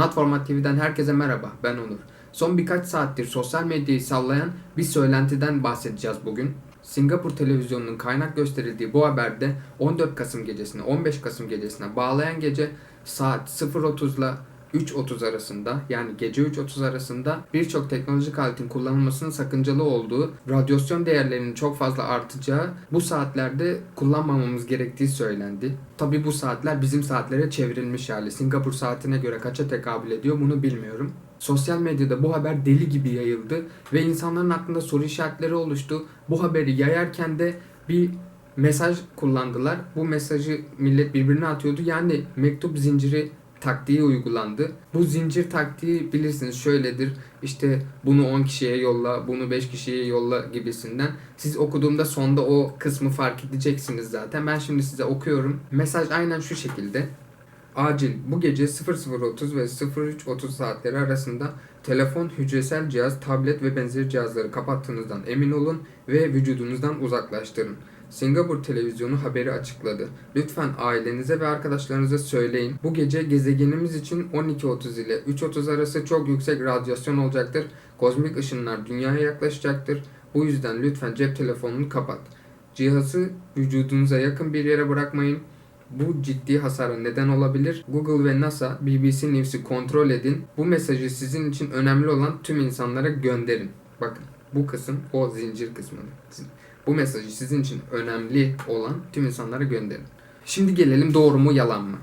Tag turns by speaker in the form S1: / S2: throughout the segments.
S1: Natformat TV'den herkese merhaba, ben Onur. Son birkaç saattir sosyal medyayı sallayan bir söylentiden bahsedeceğiz bugün. Singapur televizyonunun kaynak gösterildiği bu haberde 14 Kasım gecesine 15 Kasım gecesine bağlayan gece saat 0.30 ile 3.30 arasında yani gece 3.30 arasında birçok teknolojik aletin kullanılmasının sakıncalı olduğu, radyasyon değerlerinin çok fazla artacağı bu saatlerde kullanmamamız gerektiği söylendi. Tabi bu saatler bizim saatlere çevrilmiş hali. Singapur saatine göre kaça tekabül ediyor bunu bilmiyorum. Sosyal medyada bu haber deli gibi yayıldı ve insanların aklında soru işaretleri oluştu. Bu haberi yayarken de bir mesaj kullandılar. Bu mesajı millet birbirine atıyordu. Yani mektup zinciri taktiği uygulandı. Bu zincir taktiği bilirsiniz şöyledir. İşte bunu 10 kişiye yolla, bunu 5 kişiye yolla gibisinden. Siz okuduğumda sonda o kısmı fark edeceksiniz zaten. Ben şimdi size okuyorum. Mesaj aynen şu şekilde. Acil bu gece 00.30 ve 03.30 saatleri arasında telefon, hücresel cihaz, tablet ve benzeri cihazları kapattığınızdan emin olun ve vücudunuzdan uzaklaştırın. Singapur televizyonu haberi açıkladı. Lütfen ailenize ve arkadaşlarınıza söyleyin. Bu gece gezegenimiz için 12.30 ile 3.30 arası çok yüksek radyasyon olacaktır. Kozmik ışınlar dünyaya yaklaşacaktır. Bu yüzden lütfen cep telefonunu kapat. Cihazı vücudunuza yakın bir yere bırakmayın. Bu ciddi hasara neden olabilir. Google ve NASA BBC News'i kontrol edin. Bu mesajı sizin için önemli olan tüm insanlara gönderin. Bakın bu kısım o zincir kısmını. Bu mesajı sizin için önemli olan tüm insanlara gönderin. Şimdi gelelim doğru mu yalan mı?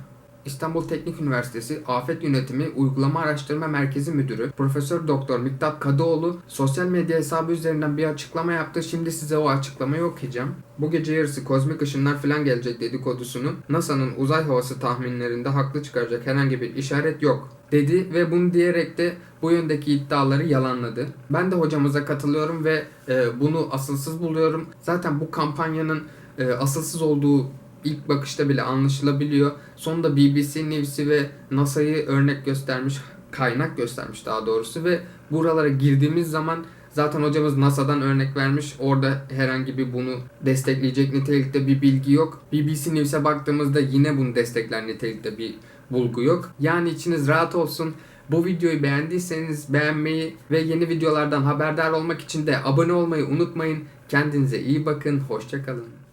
S1: İstanbul Teknik Üniversitesi Afet Yönetimi Uygulama Araştırma Merkezi Müdürü Profesör Doktor Miktat Kadıoğlu sosyal medya hesabı üzerinden bir açıklama yaptı. Şimdi size o açıklamayı okuyacağım. Bu gece yarısı kozmik ışınlar falan gelecek dedikodusunu NASA'nın uzay havası tahminlerinde haklı çıkaracak herhangi bir işaret yok dedi ve bunu diyerek de bu yöndeki iddiaları yalanladı. Ben de hocamıza katılıyorum ve e, bunu asılsız buluyorum. Zaten bu kampanyanın e, asılsız olduğu ilk bakışta bile anlaşılabiliyor. Sonunda BBC News'i ve NASA'yı örnek göstermiş, kaynak göstermiş daha doğrusu ve buralara girdiğimiz zaman zaten hocamız NASA'dan örnek vermiş. Orada herhangi bir bunu destekleyecek nitelikte bir bilgi yok. BBC News'e baktığımızda yine bunu destekler nitelikte bir bulgu yok. Yani içiniz rahat olsun. Bu videoyu beğendiyseniz beğenmeyi ve yeni videolardan haberdar olmak için de abone olmayı unutmayın. Kendinize iyi bakın. Hoşçakalın.